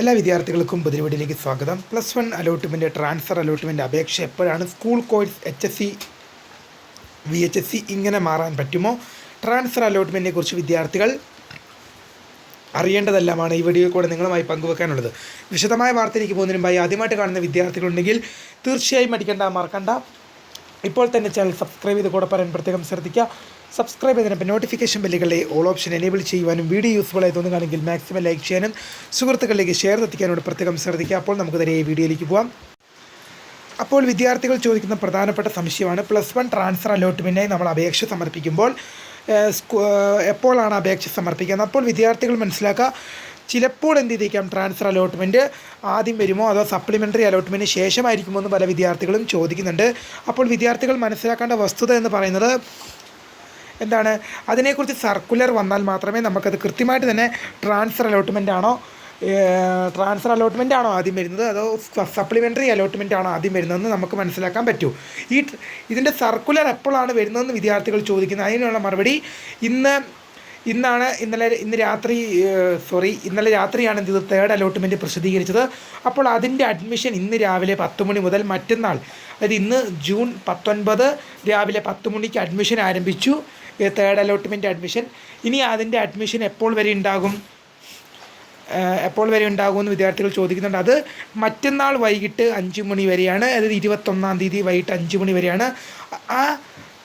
എല്ലാ വിദ്യാർത്ഥികൾക്കും പുതിയവീടിലേക്ക് സ്വാഗതം. Plus one allotment transfer allotment അപേക്ഷ എപ്പോഴാണ് school course H S C V H S C ഇങ്ങനെ മാറാൻ പറ്റുമോ? ട്രാൻസ്ഫർ അലോട്ട്മെന്റിനെ കുറിച്ച് വിദ്യാർത്ഥികൾ അറിയേണ്ടതെല്ലാമാണ് ഈ വീഡിയോ കൂടെ നിങ്ങളുമായി പങ്കുവെക്കാനുള്ളത്. വിശദമായ വാർത്തയിലേക്ക് പോകുന്നതിന് മുമ്പായി ആദ്യമായിട്ട് കാണുന്ന വിദ്യാർത്ഥികളുണ്ടെങ്കിൽ തീർച്ചയായും അടിക്കേണ്ട മറക്കണ്ട. ഇപ്പോൾ തന്നെ ചാനൽ സബ്സ്ക്രൈബ് ചെയ്ത് കൂടെ പറയാൻ പ്രത്യേകം ശ്രദ്ധിക്കുക. സബ്സ്ക്രൈബ് ചെയ്തതിനൊപ്പം നോട്ടിഫിക്കേഷൻ ബെല്ലുകളെ ഓൾ ഓപ്ഷൻ എനേബിൾ ചെയ്യുവാനും വീഡിയോ യൂസ്ഫുൾ ആയി തോന്നുകയാണെങ്കിൽ മാക്സിമം ലൈക്ക് ചെയ്യാനും സുഹൃത്തുക്കളിലേക്ക് ഷെയർ എത്തിക്കാനോട് പ്രത്യേകം ശ്രദ്ധിക്കുക. അപ്പോൾ നമുക്ക് തന്നെ ഈ വീഡിയോയിലേക്ക് പോകാം അപ്പോൾ വിദ്യാർത്ഥികൾ ചോദിക്കുന്ന പ്രധാനപ്പെട്ട സംശയമാണ്. പ്ലസ് വൺ ട്രാൻസ്ഫർ അലോട്ട്മെന്റിനായി നമ്മൾ അപേക്ഷ സമർപ്പിക്കുമ്പോൾ എപ്പോഴാണ് അപേക്ഷ സമർപ്പിക്കുന്നത്? അപ്പോൾ വിദ്യാർത്ഥികൾ മനസ്സിലാക്കുക ചിലപ്പോൾ എന്ത് ചെയ്തേക്കാം? ട്രാൻസ്ഫർ അലോട്ട്മെന്റ് ആദ്യം വരുമോ അതോ സപ്ലിമെന്ററി അലോട്ട്മെന്റ് ശേഷമായിരിക്കുമോ എന്ന് പല വിദ്യാർത്ഥികളും ചോദിക്കുന്നുണ്ട്. അപ്പോൾ വിദ്യാർത്ഥികൾ മനസ്സിലാക്കേണ്ട വസ്തുത എന്ന് പറയുന്നത് എന്താണ്? അതിനെക്കുറിച്ച് സർക്കുലർ വന്നാൽ മാത്രമേ നമുക്കത് കൃത്യമായിട്ട് തന്നെ ട്രാൻസ്ഫർ അലോട്ട്മെന്റ് ആണോ ട്രാൻസ്ഫർ അലോട്ട്മെന്റ് ആണോ ആദ്യം വരുന്നത്? അതോ സപ്ലിമെന്ററി അലോട്ട്മെന്റ് ആണോ ആദ്യം വരുന്നതെന്ന് നമുക്ക് മനസ്സിലാക്കാൻ പറ്റൂ. ഈ ഇതിന്റെ സർക്കുലർ എപ്പോഴാണ് വരുന്നതെന്ന് വിദ്യാർത്ഥികൾ ചോദിക്കുന്നത്. അതിനുള്ള മറുപടി ഇന്ന് ഇന്നാണ് ഇന്നലെ ഇന്ന് രാത്രി സോറി ഇന്നലെ രാത്രിയാണ് ഇത് തേർഡ് അലോട്ട്മെന്റ് പ്രസിദ്ധീകരിച്ചത്. അപ്പോൾ അതിന്റെ അഡ്മിഷൻ ഇന്ന് രാവിലെ പത്ത് മണി മുതൽ മറ്റന്നാൾ അതായത് ഇന്ന് ജൂൺ പത്തൊൻപത് രാവിലെ പത്ത് മണിക്ക് അഡ്മിഷൻ ആരംഭിച്ചു. തേർഡ് അലോട്ട്മെന്റ് അഡ്മിഷൻ ഇനി അതിന്റെ അഡ്മിഷൻ എപ്പോൾ വരെ ഉണ്ടാകും? എപ്പോൾ വരെ ഉണ്ടാകുമെന്ന് വിദ്യാർത്ഥികൾ ചോദിക്കുന്നുണ്ട്. അത് മറ്റന്നാൾ വൈകിട്ട് അഞ്ച് മണി വരെയാണ്. അതായത് ഇരുപത്തൊന്നാം തീയതി വൈകിട്ട് അഞ്ച് മണി വരെയാണ്. ആ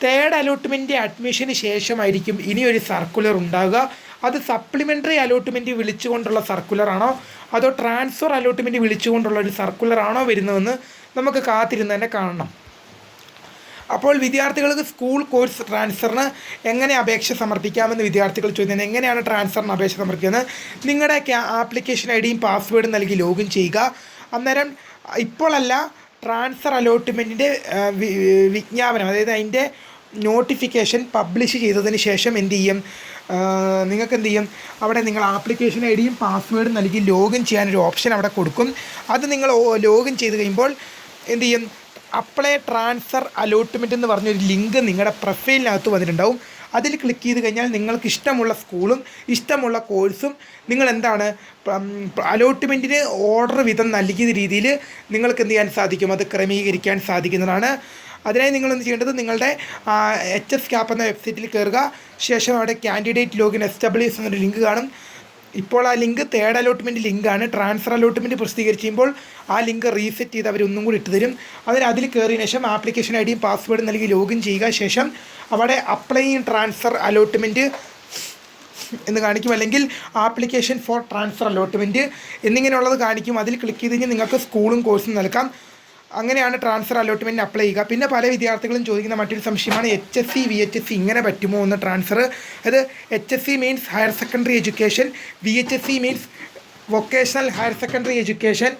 തേർഡ് അലോട്ട്മെന്റ് അഡ്മിഷന് ശേഷമായിരിക്കും ഇനി ഒരു സർക്കുലർ ഉണ്ടാകുക അത് സപ്ലിമെന്ററി അലോട്ട്മെന്റ് വിളിച്ചുകൊണ്ടുള്ള സർക്കുലറാണോ അതോ ട്രാൻസ്ഫർ അലോട്ട്മെന്റ് വിളിച്ചുകൊണ്ടുള്ള ഒരു സർക്കുലറാണോ വരുന്നതെന്ന് നമുക്ക് കാത്തിരുന്ന് തന്നെ കാണണം. അപ്പോൾ വിദ്യാർത്ഥികൾക്ക് സ്കൂൾ കോഴ്സ് ട്രാൻസ്ഫറിന് എങ്ങനെ അപേക്ഷ സമർപ്പിക്കാമെന്ന് വിദ്യാർത്ഥികൾ ചോദിക്കുന്നത് എങ്ങനെയാണ് ട്രാൻസ്ഫറിന് അപേക്ഷ സമർപ്പിക്കുന്നത്? നിങ്ങളുടെ ആപ്ലിക്കേഷൻ ഐ ഡിയും പാസ്വേഡും നൽകി ലോഗിൻ ചെയ്യുക. അന്നേരം ഇപ്പോഴല്ല ട്രാൻസ്ഫർ അലോട്ട്മെന്റിന്റെ വിജ്ഞാപനം അതായത് അതിന്റെ നോട്ടിഫിക്കേഷൻ പബ്ലിഷ് ചെയ്തതിന് ശേഷം എന്ത് ചെയ്യും? നിങ്ങൾക്ക് എന്ത് ചെയ്യും? അവിടെ നിങ്ങൾ ആപ്ലിക്കേഷൻ ഐ ഡിയും പാസ്വേഡും നൽകി ലോഗിൻ ചെയ്യാനൊരു ഓപ്ഷൻ അവിടെ കൊടുക്കും. അത് നിങ്ങൾ ലോഗിൻ ചെയ്ത് കഴിയുമ്പോൾ എന്ത് ചെയ്യും? അപ്ലൈ ട്രാൻസ്ഫർ അലോട്ട്മെന്റ് എന്ന് പറഞ്ഞൊരു ലിങ്ക് നിങ്ങളുടെ പ്രൊഫൈലിനകത്ത് വന്നിട്ടുണ്ടാവും. അതിൽ ക്ലിക്ക് ചെയ്ത് കഴിഞ്ഞാൽ നിങ്ങൾക്ക് ഇഷ്ടമുള്ള സ്കൂളും ഇഷ്ടമുള്ള കോഴ്സും നിങ്ങൾ എന്താണ് അലോട്ട്മെന്റിന് ഓർഡർ വിധം നൽകിയ രീതിയിൽ നിങ്ങൾക്ക് എന്ത് ചെയ്യാൻ സാധിക്കും? അത് ക്രമീകരിക്കാൻ സാധിക്കുന്നതാണ്. അതിനായി നിങ്ങൾ എന്ത് ചെയ്യേണ്ടത്? നിങ്ങളുടെ എച്ച് എസ് ക്യാപ്പ് എന്ന വെബ്സൈറ്റിൽ കയറുക ശേഷം അവിടെ candidate login S W S എന്നൊരു ലിങ്ക് കാണും. ഇപ്പോൾ ആ ലിങ്ക് തേർഡ് അലോട്ട്മെന്റ് ലിങ്കാണ്. ട്രാൻസ്ഫർ അലോട്ട്മെന്റ് പ്രസിദ്ധീകരിച്ച് ചെയ്യുമ്പോൾ ആ ലിങ്ക് റീസെറ്റ് ചെയ്ത് അവർ ഒന്നും കൂടി ഇട്ട് തരും. അതിന് അതിൽ കയറിയതിന് ശേഷം ആപ്ലിക്കേഷൻ ഐ ഡിയും പാസ്വേഡും നൽകി ലോഗിൻ ചെയ്യുക. ശേഷം അവിടെ അപ്ലൈ ട്രാൻസ്ഫർ അലോട്ട്മെന്റ് എന്ന് കാണിക്കും. അല്ലെങ്കിൽ ആപ്ലിക്കേഷൻ ഫോർ ട്രാൻസ്ഫർ അലോട്ട്മെന്റ് എന്നിങ്ങനെയുള്ളത് കാണിക്കും. അതിൽ ക്ലിക്ക് ചെയ്ത് കഴിഞ്ഞാൽ നിങ്ങൾക്ക് സ്കൂളും കോഴ്സും നൽകാം. അങ്ങനെയാണ് ട്രാൻസ്ഫർ അലോട്ട്മെന്റ് അപ്ലൈ ചെയ്യുക. പിന്നെ പല വിദ്യാർത്ഥികളും ചോദിക്കുന്ന മറ്റൊരു സംശയമാണ് H S C V H S C ഇങ്ങനെ പറ്റുമോ എന്ന് ട്രാൻസ്ഫർ അത് H S C means higher secondary education V H S C means vocational higher secondary education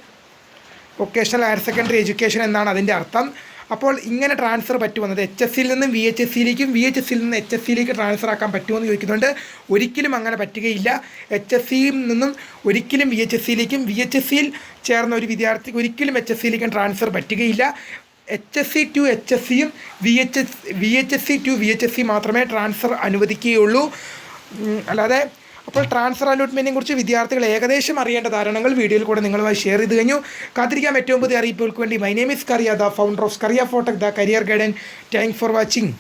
vocational higher secondary education എന്നാണ് അതിന്റെ അർത്ഥം. അപ്പോൾ ഇങ്ങനെ ട്രാൻസ്ഫർ പറ്റുമെന്നത് എച്ച് എസ് സിയിൽ നിന്നും വി എച്ച് എസ് സിയിലേക്കും വി എച്ച് എസ് സിയിൽ നിന്ന് എച്ച് എസ് സിയിലേക്ക് ട്രാൻസ്ഫർ ആക്കാൻ പറ്റുമെന്ന് ചോദിക്കുന്നുണ്ട് ഒരിക്കലും അങ്ങനെ പറ്റുകയില്ല എച്ച് എസ് സിയിൽ നിന്നും ഒരിക്കലും വി എച്ച് എസ് സിയിലേക്കും വി എച്ച് എസ് സിയിൽ ചേർന്ന ഒരു വിദ്യാർത്ഥിക്ക് ഒരിക്കലും എച്ച് എസ് സിയിലേക്കും ട്രാൻസ്ഫർ പറ്റുകയില്ല H S C to H S സിയും V H S V H S C to V H S C മാത്രമേ ട്രാൻസ്ഫർ അനുവദിക്കുകയുള്ളൂ അല്ലാതെ അപ്പോൾ ട്രാൻസ്ഫർ അലോട്ട്മെന്റിനെ കുറിച്ച് വിദ്യാർത്ഥികൾ ഏകദേശം അറിയേണ്ട ധാരണകൾ വീഡിയോയിൽ കൂടെ നിങ്ങളുമായി ഷെയർ ചെയ്ത് കഴിഞ്ഞു. കാത്തിരിക്കാം ഏറ്റവും പുതിയ അറിയിപ്പുകൾക്ക് വേണ്ടി. My name is Kariya the founder of Kariya ഫോട്ടക് the career guidance thank for watching